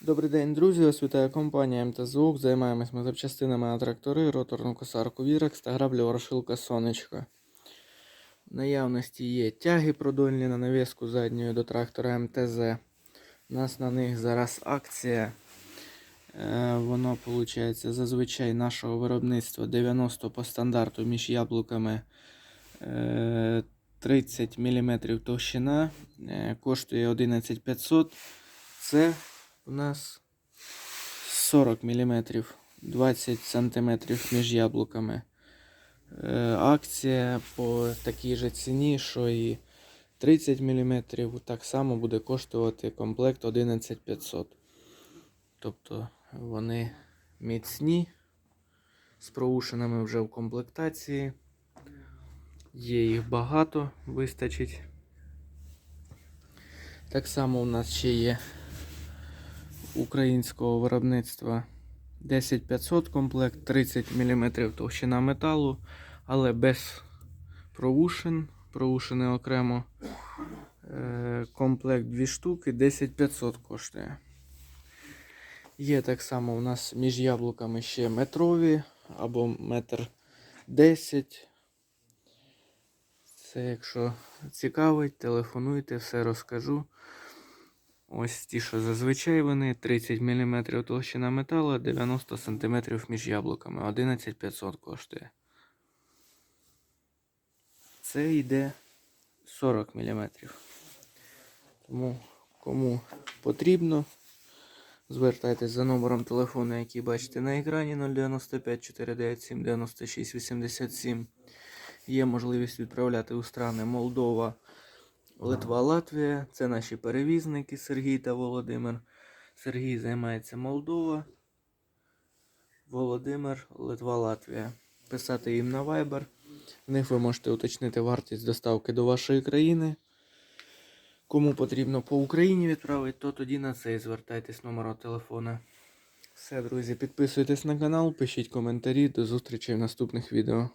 Добрий день, друзі! Вас вітає компанія МТЗУК. Займаємось ми запчастинами на трактори, роторну косарку Вірекс та граблю ворошилка Сонечко. В наявності є тяги продольні на навіску задньої до трактора МТЗ. У нас на них зараз акція. Е, Воно виходить зазвичай нашого виробництва 90 по стандарту між яблуками е, 30 мм товщина. Е, Коштує 11500. Це у нас 40 мм, 20 см між яблуками. Е, Акція по такій же ціні, що і 30 мм, так само буде коштувати комплект 11500. Тобто вони міцні, з проушинами вже в комплектації. Є їх багато, вистачить. Так само у нас ще є українського виробництва 10500 комплект, 30 мм товщина металу, але без проушин. Проушини окремо. Е, Комплект 2 штуки, 10500 коштує. Є так само у нас між яблуками ще метрові або метр 10. Це якщо цікавить, телефонуйте, все розкажу. Ось ті, що зазвичай вони 30 мм толщина металу, 90 см між яблуками. 11500 коштує. Це йде 40 мм. Тому кому потрібно, звертайтесь за номером телефону, який бачите на екрані 095 497 96 87. Є можливість відправляти у страни Молдова. Литва, Латвія. Це наші перевізники Сергій та Володимир. Сергій займається Молдова. Володимир, Литва, Латвія. Писати їм на Viber. В них ви можете уточнити вартість доставки до вашої країни. Кому потрібно по Україні відправити, то тоді на цей звертайтесь номером телефона. Все, друзі, підписуйтесь на канал, пишіть коментарі. До зустрічі в наступних відео.